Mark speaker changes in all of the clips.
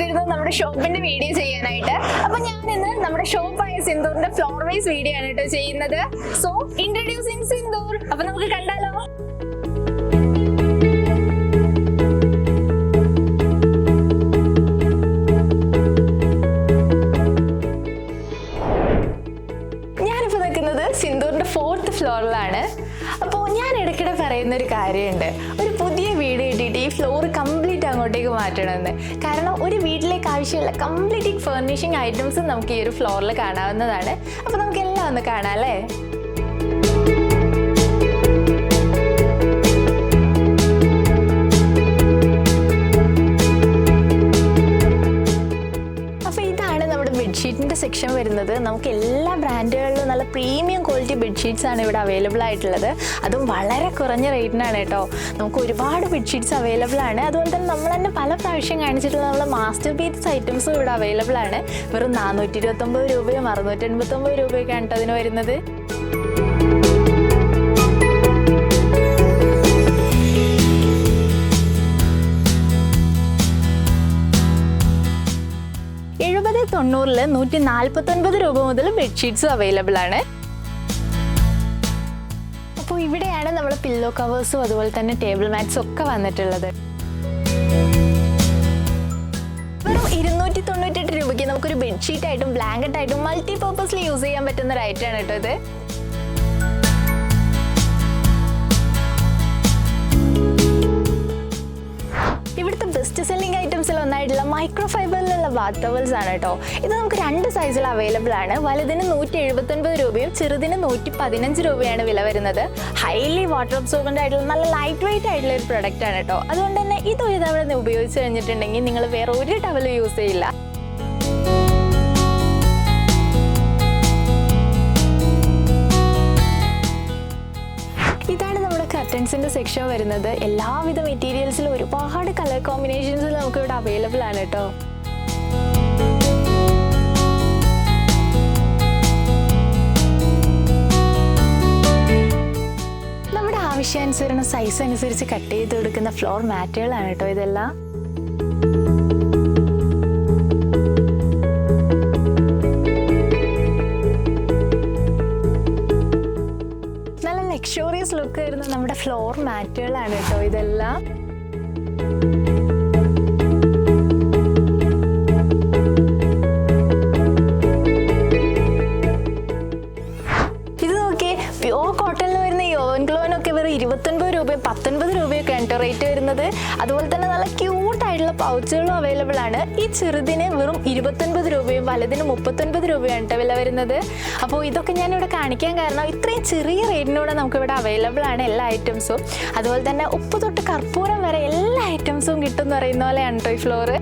Speaker 1: ചെയ്തിരുന്നു നമ്മുടെ ഷോപ്പിന്റെ വീഡിയോ ചെയ്യാനായിട്ട്. അപ്പൊ ഞാൻ ഇന്ന് നമ്മുടെ ഷോപ്പായ സിന്ദൂറിന്റെ ഫ്ലോർ വൈസ് വീഡിയോ ആണ് കേട്ടോ ചെയ്യുന്നത്. So introducing Sindoor. അപ്പൊ നമുക്ക് കണ്ടാലോ? ഇടയ്ക്കിടെ പറയുന്ന ഒരു കാര്യമുണ്ട്. ഒരു പുതിയ വീട് കിട്ടിയിട്ട് ഈ ഫ്ലോർ കംപ്ലീറ്റ് അങ്ങോട്ടേക്ക് മാറ്റണമെന്ന്. കാരണം ഒരു വീട്ടിലേക്ക് ആവശ്യമുള്ള കംപ്ലീറ്റ് ഫർണിഷിങ് ഐറ്റംസ് നമുക്ക് ഈ ഒരു ഫ്ലോറിൽ കാണാവുന്നതാണ്. അപ്പോൾ നമുക്ക് എല്ലാം ഒന്ന് കാണാം അല്ലേ? ബെഡ്ഷീറ്റിന്റെ സെക്ഷൻ വരുന്നത്. നമുക്ക് എല്ലാ ബ്രാൻഡുകളിലും നല്ല പ്രീമിയം ക്വാളിറ്റി ബെഡ്ഷീറ്റ്സ് ആണ് ഇവിടെ അവൈലബിൾ ആയിട്ടുള്ളത്. അതും വളരെ കുറഞ്ഞ റേറ്റിനാണ് കേട്ടോ. നമുക്ക് ഒരുപാട് ബെഡ്ഷീറ്റ്സ് അവൈലബിൾ ആണ്. അതുപോലെ തന്നെ നമ്മൾ തന്നെ പല പ്രാവശ്യം കാണിച്ചിട്ടുള്ള നമ്മളെ മാസ്റ്റർ പീസ് ഐറ്റംസും ഇവിടെ അവൈലബിൾ ആണ്. വെറും നാനൂറ്റി ഇരുപത്തൊമ്പത് രൂപയും അറുന്നൂറ്റി എൺപത്തൊമ്പത് രൂപയൊക്കെയാണ് കേട്ടോ അതിന് വരുന്നത്. തൊണ്ണൂറിൽ നൂറ്റി നാൽപ്പത്തൊൻപത് രൂപ മുതൽ ബെഡ്ഷീറ്റ്സും അവൈലബിൾ ആണ്. അപ്പോൾ ഇവിടെയാണ് നമ്മൾ പില്ലോ കവേഴ്സും അതുപോലെ തന്നെ ടേബിൾ മാറ്റ്സും ഒക്കെ വന്നിട്ടുള്ളത്. ഇരുന്നൂറ്റി രൂപയ്ക്ക് നമുക്കൊരു ബെഡ്ഷീറ്റ് ആയിട്ടും ബ്ലാങ്കറ്റ് ആയിട്ടും മൾട്ടി പർപ്പസിൽ യൂസ് ചെയ്യാൻ പറ്റുന്ന ഒരു ഐറ്റം ആണ് കേട്ടോ ഇത്. ഒന്നായിട്ടുള്ള മൈക്രോ ഫൈബറിലുള്ള ബാത്ത് ടവൽസ് ആണ് കേട്ടോ ഇത് നമുക്ക് രണ്ട് സൈസിൽ അവൈലബിൾ ആണ്. വലുതിന് നൂറ്റി എഴുപത്തൊൻപത് രൂപയും ചെറുതിന് നൂറ്റി പതിനഞ്ച് രൂപയാണ് വില വരുന്നത്. ഹൈലി വാട്ടർ അബ്സോർബന്റ് ആയിട്ടുള്ള നല്ല ലൈറ്റ് വെയിറ്റ് ആയിട്ടുള്ള ഒരു പ്രൊഡക്റ്റ് ആണ് കേട്ടോ അതുകൊണ്ട് തന്നെ ഇത് ഒരു തവണ ഉപയോഗിച്ച് കഴിഞ്ഞിട്ടുണ്ടെങ്കിൽ നിങ്ങൾ വേറെ ഒരു ടവൽ യൂസ് ചെയ്യില്ല. നമ്മുടെ സെക്ഷൻ വരുന്നത് എല്ലാവിധ മെറ്റീരിയൽസിലും ഒരുപാട് കളർ കോമ്പിനേഷൻസ് നമുക്ക് ഇവിടെ അവൈലബിൾ ആണ് കേട്ടോ. നമ്മുടെ ആവശ്യാനുസരണം സൈസ് അനുസരിച്ച് കട്ട് ചെയ്ത് കൊടുക്കുന്ന ഫ്ലോർ മാറ്റുകളാണ് കേട്ടോ ഇതെല്ലാം. ലക്ഷറിയസ് ലുക്ക് ഫ്ലോർ മാറ്റുകളാണ് കേട്ടോ ഇതെല്ലാം. ആണ് റേറ്റ് വരുന്നത്. അതുപോലെ തന്നെ നല്ല ക്യൂട്ട് ആയിട്ടുള്ള പൗച്ചുകളും അവൈലബിൾ ആണ്. ഈ ചെറുതിന് വെറും ഇരുപത്തൊൻപത് രൂപയും വലുതിന് മുപ്പത്തൊൻപത് രൂപയാണ് കേട്ടോ വില വരുന്നത്. അപ്പോൾ ഇതൊക്കെ ഞാനിവിടെ കാണിക്കാൻ കാരണം ഇത്രയും ചെറിയ റേറ്റിനൂടെ നമുക്കിവിടെ അവൈലബിൾ ആണ് എല്ലാ ഐറ്റംസും അതുപോലെ തന്നെ ഉപ്പ് തൊട്ട് കർപ്പൂരം വരെ എല്ലാ ഐറ്റംസും കിട്ടും എന്ന് പറയുന്ന പോലെയാണ് കേട്ടോ ഈ ഫ്ലോറ്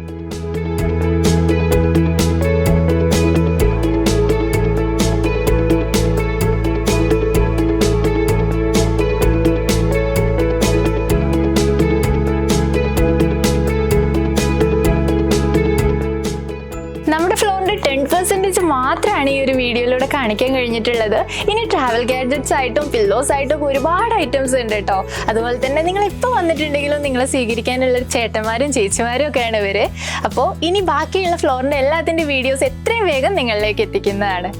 Speaker 1: മാത്രമാണ് ഈ ഒരു വീഡിയോയിലൂടെ കാണിക്കാൻ കഴിഞ്ഞിട്ടുള്ളത്. ഇനി ട്രാവൽ ഗാഡ്ജറ്റ്സ് ആയിട്ടും പില്ലോസ് ആയിട്ടും ഒരുപാട് ഐറ്റംസ് ഉണ്ട് കേട്ടോ. അതുപോലെ തന്നെ നിങ്ങൾ ഇപ്പോൾ വന്നിട്ടുണ്ടെങ്കിലും നിങ്ങളെ സ്വീകരിക്കാനുള്ള ചേട്ടന്മാരും ചേച്ചിമാരും ഒക്കെയാണ് ഇവർ. അപ്പോൾ ഇനി ബാക്കിയുള്ള ഫ്ലോറിന്റെ എല്ലാത്തിന്റെ വീഡിയോസ് എത്രയും വേഗം നിങ്ങളിലേക്ക് എത്തിക്കുന്നതാണ്.